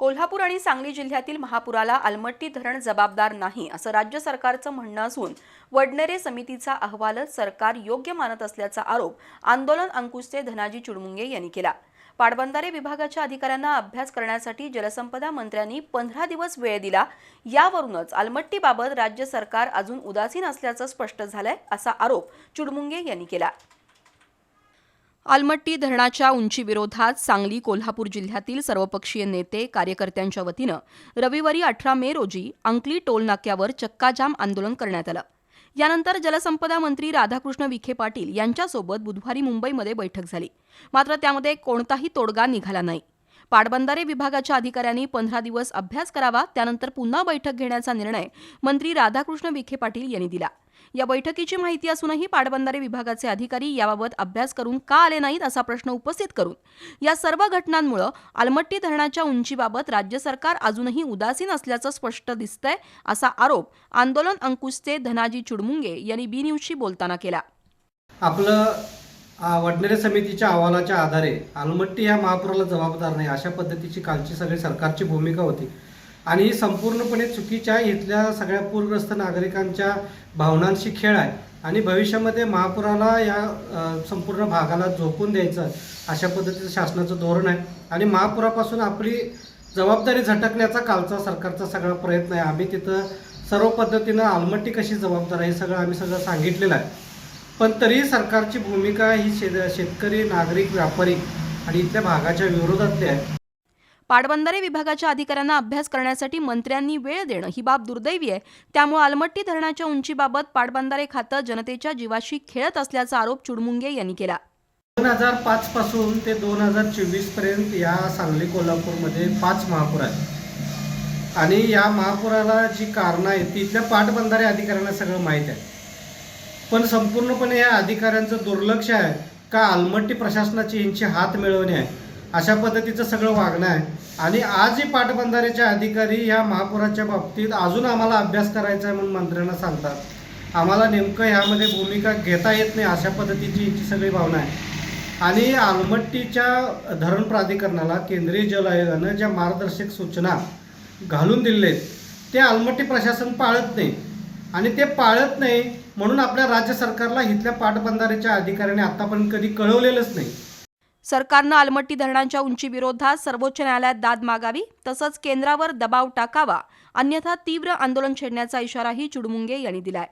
कोल्हापूर आणि सांगली जिल्ह्यातील महापुराला आलमट्टी धरण जबाबदार नाही असं राज्य सरकारचं म्हणणं असून वडनेरे समितीचा अहवालच सरकार योग्य मानत असल्याचा आरोप आंदोलन अंकुशचे धनाजी चुडमुंगे यांनी केला. पाटबंधारे विभागाच्या अधिकाऱ्यांना अभ्यास करण्यासाठी जलसंपदा मंत्र्यांनी पंधरा दिवस वेळ दिला. यावरूनच आलमट्टीबाबत राज्य सरकार अजून उदासीन असल्याचं स्पष्ट झालंय असा आरोप चुडमुंगे यांनी केला. आलमट्टी धरणाच्या उंचीविरोधात सांगली कोल्हापूर जिल्ह्यातील सर्वपक्षीय नेते कार्यकर्त्यांच्या वतीनं रविवारी अठरा मे रोजी अंकली टोल नाक्यावर चक्काजाम आंदोलन करण्यात आलं. यानंतर जलसंपदा मंत्री राधाकृष्ण विखे पाटील यांच्यासोबत बुधवारी मुंबईमध्ये बैठक झाली. मात्र त्यामध्ये कोणताही तोडगा निघाला नाही. पाटबंधारे विभागाच्या अधिकाऱ्यांनी पंधरा दिवस अभ्यास करावा त्यानंतर पुन्हा बैठक घेण्याचा निर्णय मंत्री राधाकृष्ण विखे पाटील यांनी दिला. या बैठकीची माहिती असूनही पाटबंधारे विभागाचे अधिकारी याबाबत अभ्यास करून का आले नाहीत असा प्रश्न उपस्थित करून या सर्व घटनांमुळे आलमट्टी धरणाच्या उंचीबाबत राज्य सरकार अजूनही उदासीन असल्याचं स्पष्ट दिसतंय असा आरोप आंदोलन अंकुशचे धनाजी चुडमुंगे यांनी बी न्यूजशी बोलताना केला. आपलं वडनेरे समितीच्या अहवालाच्या आधारे आलमट्टी ह्या महापुराला जबाबदार नाही अशा पद्धतीची कालची सगळी सरकारची भूमिका होती. आणि ही संपूर्णपणे चुकीच्या इथल्या सगळ्या पूरग्रस्त नागरिकांच्या भावनांशी खेळ आहे. आणि भविष्यामध्ये महापुराला या संपूर्ण भागाला झोकून द्यायचं अशा पद्धतीचं शासनाचं धोरण आहे. आणि महापुरापासून आपली जबाबदारी झटकण्याचा कालचा सरकारचा सगळा प्रयत्न आहे. आम्ही तिथं सर्व पद्धतीनं आलमट्टी कशी जबाबदार आहे हे सगळं आम्ही सगळं सांगितलेलं आहे. पण तरी सरकारची भूमिका ही शेत शेतकरी नागरिक व्यापारी आणि इथल्या भागाच्या विरोधातली आहे. पाटबंधारे विभागाच्या अधिकाऱ्यांना अभ्यास करण्यासाठी मंत्र्यांनी वेळ देणं ही बाब दुर्दैवी आहे. त्यामुळे आलमट्टी धरणाच्या उंचीबाबत पाटबंधारे खातं जनतेच्या जीवाशी खेळत असल्याचा आरोप चुडमुंगे यांनी केला. दोन हजार पाच पासून ते दोन हजार चोवीसपर्यंत या सांगली कोल्हापूरमध्ये पाच महापूर आहेत. आणि या महापुराला जी कारणं आहेत ती इथल्या पाटबंधारे अधिकाऱ्यांना सगळं माहीत आहे. पण संपूर्णपणे या अधिकाऱ्यांचं दुर्लक्ष आहे का आलमट्टी प्रशासनाची यांची हात मिळवणे आहे? अशा पद्धतीचं सगळं वागणं आहे. आणि आजही पाटबंधारेचे अधिकारी ह्या महापुराच्या बाबतीत अजून आम्हाला अभ्यास करायचा आहे म्हणून मंत्र्यांना सांगतात. आम्हाला नेमकं ह्यामध्ये भूमिका घेता येत नाही अशा पद्धतीची यांची सगळी भावना आहे. आणि आलमट्टीच्या धरण प्राधिकरणाला केंद्रीय जल आयोगानं ज्या मार्गदर्शक सूचना घालून दिलेत आहेत ते आलमट्टी प्रशासन पाळत नाही. आणि ते पाळत नाही म्हणून आपल्या राज्य सरकारला इथल्या पाटबंधाऱ्याच्या अधिकाऱ्याने आतापर्यंत कधी कळवलेलंच नाही. सरकारनं आलमट्टी धरणांच्या उंचीविरोधात सर्वोच्च न्यायालयात दाद मागावी तसंच केंद्रावर दबाव टाकावा अन्यथा तीव्र आंदोलन छेडण्याचा इशाराही चुडमुंगे यांनी दिलाय.